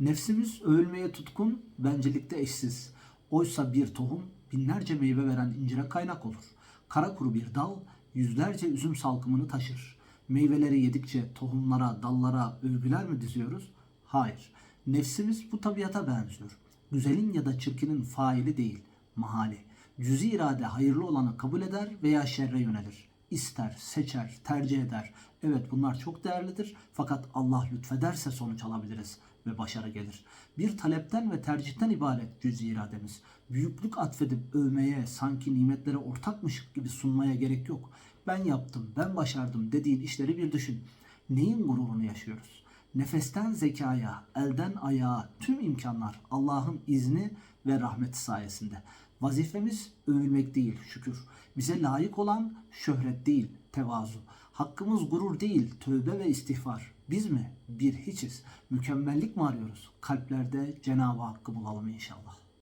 Nefsimiz övülmeye tutkun, bencillikte eşsiz. Oysa bir tohum binlerce meyve veren incire kaynak olur. Kara kuru bir dal yüzlerce üzüm salkımını taşır. Meyveleri yedikçe tohumlara, dallara övgüler mi diziyoruz? Hayır. Nefsimiz bu tabiata benziyor. Güzelin ya da çirkinin faili değil, mahali. Cüzi irade hayırlı olanı kabul eder veya şerre yönelir. İster, seçer, tercih eder. Evet bunlar çok değerlidir fakat Allah lütfederse sonuç alabiliriz ve başarı gelir. Bir talepten ve tercihten ibaret cüzi irademiz. Büyüklük atfedip övmeye, sanki nimetlere ortakmış gibi sunmaya gerek yok. Ben yaptım, ben başardım dediğin işleri bir düşün. Neyin gururunu yaşıyoruz? Nefesten zekaya, elden ayağa tüm imkanlar Allah'ın izni ve rahmeti sayesinde. Vazifemiz övülmek değil şükür. Bize layık olan şöhret değil tevazu. Hakkımız gurur değil tövbe ve istiğfar. Biz mi? Bir hiçiz. Mükemmellik mi arıyoruz? Kalplerde Cenab-ı Hakk'ı bulalım inşallah.